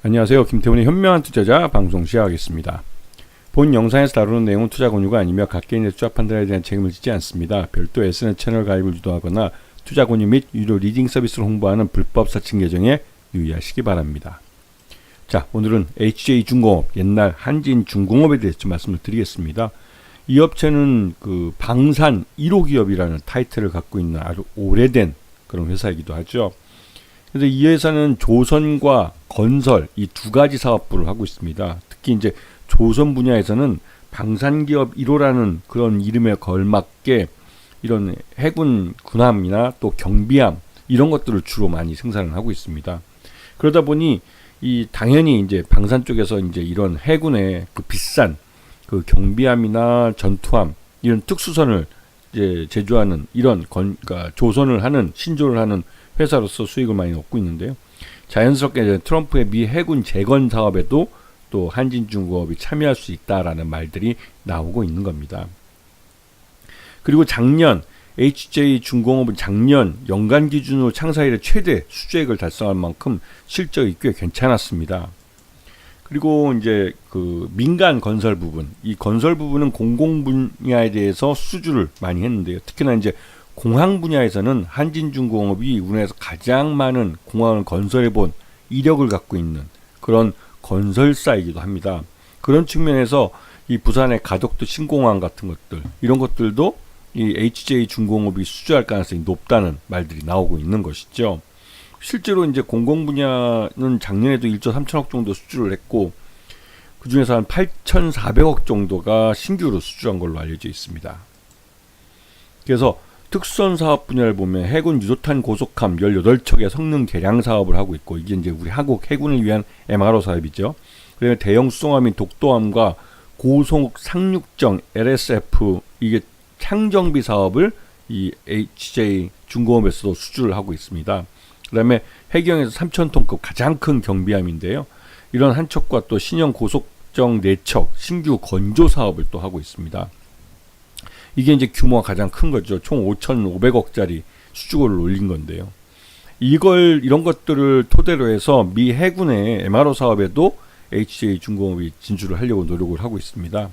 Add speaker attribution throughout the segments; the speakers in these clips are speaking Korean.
Speaker 1: 안녕하세요. 김태훈의 현명한 투자자 방송 시작하겠습니다. 본 영상에서 다루는 내용은 투자 권유가 아니며 각 개인의 투자 판단에 대한 책임을 지지 않습니다. 별도 SNS 채널 가입을 유도하거나 투자 권유 및 유료 리딩 서비스를 홍보하는 불법 사칭 계정에 유의하시기 바랍니다. 자, 오늘은 HJ 중공업, 옛날 한진 중공업에 대해서 좀 말씀을 드리겠습니다. 이 업체는 그 방산 1호 기업이라는 타이틀을 갖고 있는 아주 오래된 그런 회사이기도 하죠. 그래서 이 회사는 조선과 건설 이 두 가지 사업부를 하고 있습니다. 특히 이제 조선 분야에서는 방산기업 1호라는 그런 이름에 걸맞게 이런 해군 군함이나 또 경비함 이런 것들을 주로 많이 생산을 하고 있습니다. 그러다 보니 이 당연히 이제 방산 쪽에서 이제 이런 해군의 그 비싼 그 경비함이나 전투함 이런 특수선을 이제 제조하는 이런 건 그러니까 조선을 하는 신조를 하는 회사로서 수익을 많이 얻고 있는데요. 자연스럽게 트럼프의 미 해군 재건 사업에도 또 한진중공업이 참여할 수 있다라는 말들이 나오고 있는 겁니다. 그리고 작년 HJ 중공업은 작년 연간 기준으로 창사 이래 최대 수주액을 달성할 만큼 실적이 꽤 괜찮았습니다. 그리고 이제 그 민간 건설 부분, 이 건설 부분은 공공 분야에 대해서 수주를 많이 했는데요. 특히나 이제 공항 분야에서는 한진중공업이 우리나라에서 가장 많은 공항을 건설해 본 이력을 갖고 있는 그런 건설사이기도 합니다. 그런 측면에서 이 부산의 가덕도 신공항 같은 것들 이런 것들도 이 HJ 중공업이 수주할 가능성이 높다는 말들이 나오고 있는 것이죠. 실제로 이제 공공 분야는 작년에도 1조 3천억 정도 수주를 했고 그 중에서 한 8,400억 정도가 신규로 수주한 걸로 알려져 있습니다. 그래서 특수선 사업 분야를 보면 해군 유도탄 고속함 18척의 성능 개량 사업을 하고 있고 이게 이제 우리 한국 해군을 위한 MRO 사업이죠. 그리고 대형 수송함인 독도함과 고속 상륙정 LSF 이게 창정비 사업을 이 HJ 중공업에서도 수주를 하고 있습니다. 그다음에 해경에서 3,000톤급 가장 큰 경비함인데요. 이런 한 척과 또 신형 고속정 4척 신규 건조 사업을 또 하고 있습니다. 이게 이제 규모가 가장 큰 거죠. 총 5,500억짜리 수주고를 올린 건데요. 이걸 이런 것들을 토대로 해서 미 해군의 MRO 사업에도 HJ 중공업이 진출을 하려고 노력을 하고 있습니다.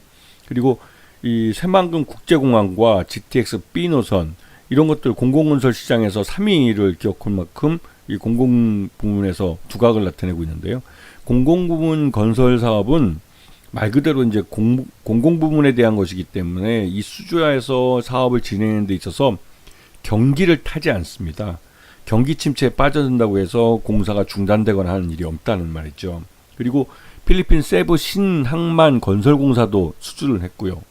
Speaker 1: 그리고 이 새만금 국제공항과 GTX B 노선 이런 것들 공공건설 시장에서 3위를 기록할 만큼 이 공공 부문에서 두각을 나타내고 있는데요. 공공 부문 건설 사업은 말 그대로 이제 공, 공공 부문에 대한 것이기 때문에 이 수주하에서 사업을 진행하는 데 있어서 경기를 타지 않습니다. 경기 침체에 빠져든다고 해서 공사가 중단되거나 하는 일이 없다는 말이죠. 그리고 필리핀 세부 신항만 건설공사도 수주를 했고요.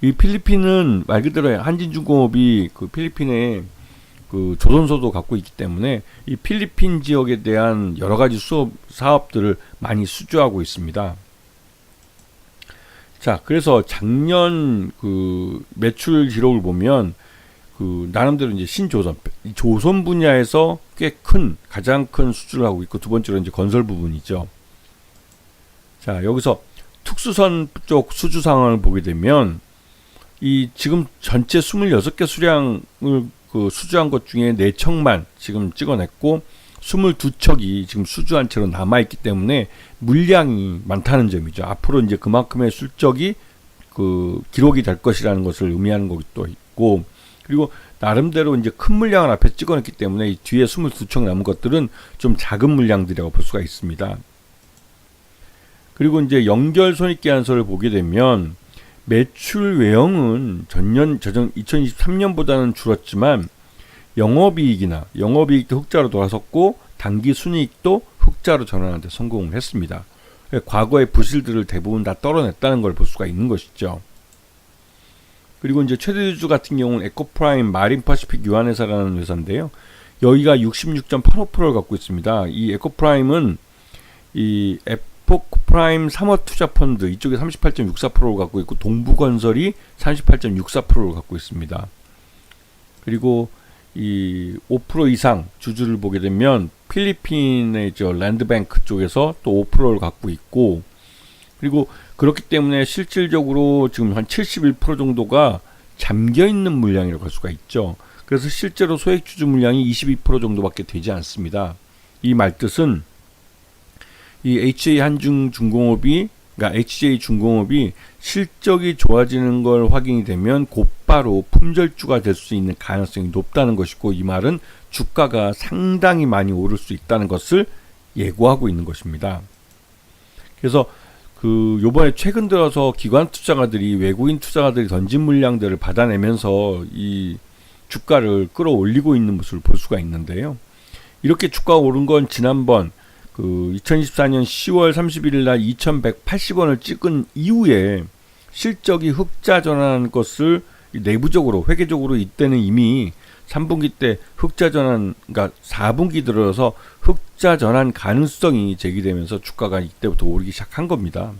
Speaker 1: 이 필리핀은 말 그대로 한진중공업이 그 필리핀에 그 조선소도 갖고 있기 때문에 이 필리핀 지역에 대한 여러 가지 수업 사업들을 많이 수주하고 있습니다. 자, 그래서 작년 그 매출 기록을 보면 그 나름대로 이제 신조선 조선 분야에서 꽤 큰 가장 큰 수주를 하고 있고 두 번째로 이제 건설 부분이죠. 자, 여기서 특수선 쪽 수주 상황을 보게 되면 이 지금 전체 26개 수량을 그 수주한 것 중에 4척만 지금 찍어냈고 22척이 지금 수주한 채로 남아있기 때문에 물량이 많다는 점이죠. 앞으로 이제 그만큼의 술적이 그 기록이 될 것이라는 것을 의미하는 것도 있고 그리고 나름대로 이제 큰 물량을 앞에 찍어냈기 때문에 이 뒤에 22척 남은 것들은 좀 작은 물량들이라고 볼 수가 있습니다. 그리고 이제 연결 손익 계산서를 보게 되면 매출 외형은 전년 저전 2023년보다는 줄었지만 영업이익이나 영업이익도 흑자로 돌아섰고 단기 순이익도 흑자로 전환하는 데 성공을 했습니다. 과거의 부실들을 대부분 다 떨어냈다는 걸 볼 수가 있는 것이죠. 그리고 이제 최대주주 같은 경우는 에코프라임 마린 파시픽 유한회사라는 회사인데요. 여기가 66.85%를 갖고 있습니다. 이 에코프라임은 이 에코프라임 사모투자 펀드 이쪽에 38.64%를 갖고 있고 동부건설이 38.64%를 갖고 있습니다. 그리고 이 5% 이상 주주를 보게 되면 필리핀의 저 랜드뱅크 쪽에서 또 5%를 갖고 있고 그리고 그렇기 때문에 실질적으로 지금 한 71% 정도가 잠겨 있는 물량이라고 할 수가 있죠. 그래서 실제로 소액 주주 물량이 22% 정도밖에 되지 않습니다. 이 말뜻은 이 HJ 한중 중공업이 그러니까 HJ 중공업이 실적이 좋아지는 걸 확인이 되면 곧바로 품절주가 될 수 있는 가능성이 높다는 것이고 이 말은 주가가 상당히 많이 오를 수 있다는 것을 예고하고 있는 것입니다. 그래서 그 요번에 최근 들어서 기관 투자가들이 외국인 투자가들이 던진 물량들을 받아내면서 이 주가를 끌어올리고 있는 모습을 볼 수가 있는데요. 이렇게 주가가 오른 건 지난번 그 2024년 10월 31일 날 2180원을 찍은 이후에 실적이 흑자 전환한 것을 내부적으로 회계적으로 이때는 이미 3분기 때 흑자 전환 그러니까 4분기 들어서 흑자 전환 가능성이 제기되면서 주가가 이때부터 오르기 시작한 겁니다.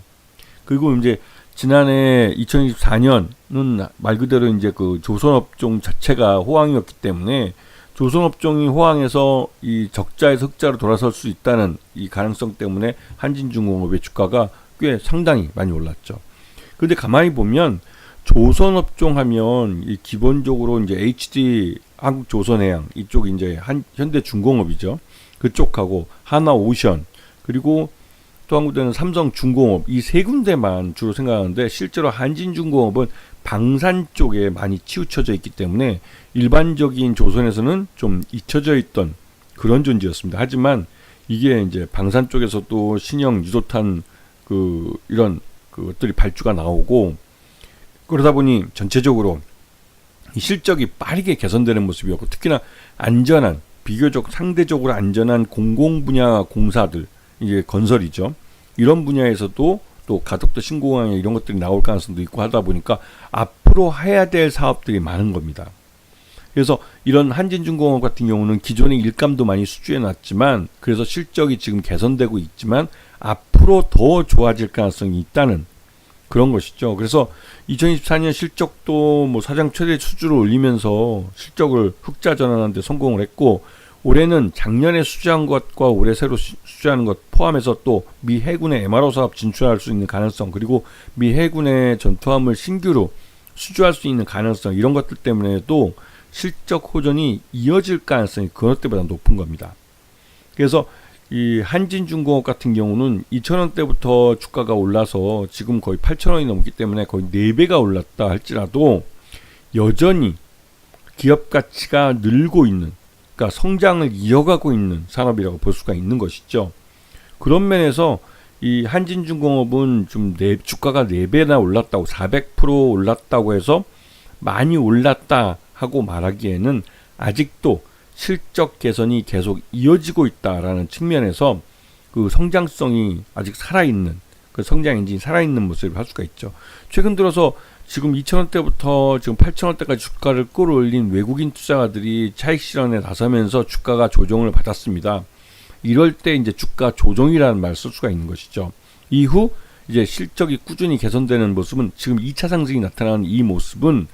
Speaker 1: 그리고 이제 지난해 2024년은 말 그대로 이제 그 조선업종 자체가 호황이었기 때문에 조선업종이 호황해서 이 적자에서 흑자로 돌아설 수 있다는 이 가능성 때문에 한진중공업의 주가가 꽤 상당히 많이 올랐죠. 근데 가만히 보면 조선업종 하면 이 기본적으로 이제 HD 한국조선해양 이쪽 이제 한 현대중공업이죠. 그쪽하고 하나오션 그리고 또 한 군데는 삼성중공업 이 세 군데만 주로 생각하는데 실제로 한진중공업은 방산 쪽에 많이 치우쳐져 있기 때문에 일반적인 조선에서는 좀 잊혀져 있던 그런 존재였습니다. 하지만 이게 이제 방산 쪽에서도 신형 유도탄 그 이런 그것들이 발주가 나오고 그러다 보니 전체적으로 이 실적이 빠르게 개선되는 모습이었고 특히나 안전한 비교적 상대적으로 안전한 공공 분야 공사들 이제 건설이죠. 이런 분야에서도 또 가덕도 신공항에 이런 것들이 나올 가능성도 있고 하다 보니까 앞으로 해야 될 사업들이 많은 겁니다. 그래서 이런 한진중공업 같은 경우는 기존의 일감도 많이 수주해 놨지만 그래서 실적이 지금 개선되고 있지만 앞으로 더 좋아질 가능성이 있다는 그런 것이죠. 그래서 2024년 실적도 뭐 사장 최대 수주를 올리면서 실적을 흑자 전환하는 데 성공을 했고 올해는 작년에 수주한 것과 올해 새로 수주하는 것 포함해서 또 미 해군의 MRO 사업 진출할 수 있는 가능성 그리고 미 해군의 전투함을 신규로 수주할 수 있는 가능성 이런 것들 때문에도 실적 호전이 이어질 가능성이 그것 때보다 높은 겁니다. 그래서 이 한진중공업 같은 경우는 2,000원대부터 주가가 올라서 지금 거의 8,000원이 넘기 때문에 거의 4배가 올랐다 할지라도 여전히 기업 가치가 늘고 있는 그러니까 성장을 이어가고 있는 산업이라고 볼 수가 있는 것이죠. 그런 면에서 이 한진중공업은 좀 네, 주가가 4배나 올랐다고 400% 올랐다고 해서 많이 올랐다 하고 말하기에는 아직도 실적 개선이 계속 이어지고 있다라는 측면에서 그 성장성이 아직 살아있는 그 성장 엔진이 살아있는 모습을 할 수가 있죠. 최근 들어서 지금 2,000원대부터 지금 8,000원대까지 주가를 끌어올린 외국인 투자가들이 차익 실현에 나서면서 주가가 조정을 받았습니다. 이럴 때 이제 주가 조정이라는 말을 쓸 수가 있는 것이죠. 이후 이제 실적이 꾸준히 개선되는 모습은 지금 2차 상승이 나타나는 이 모습은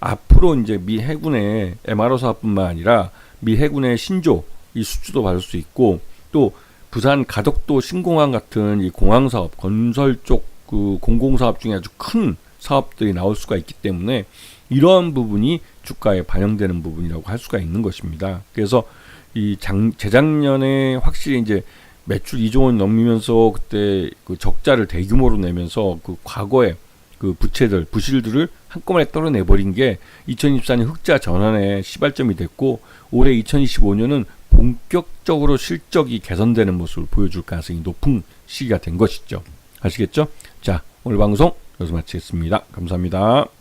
Speaker 1: 앞으로 이제 미 해군의 MRO 사업뿐만 아니라 미 해군의 신조 이 수주도 받을 수 있고 또 부산 가덕도 신공항 같은 이 공항 사업 건설 쪽 그 공공 사업 중에 아주 큰 사업들이 나올 수가 있기 때문에 이러한 부분이 주가에 반영되는 부분이라고 할 수가 있는 것입니다. 그래서 이 장, 재작년에 확실히 이제 매출 2조 원 넘으면서 그때 그 적자를 대규모로 내면서 그 과거에 그 부채들, 부실들을 한꺼번에 떨어내버린 게 2024년 흑자 전환의 시발점이 됐고 올해 2025년은 본격적으로 실적이 개선되는 모습을 보여줄 가능성이 높은 시기가 된 것이죠. 아시겠죠? 자, 오늘 방송 여기서 마치겠습니다. 감사합니다.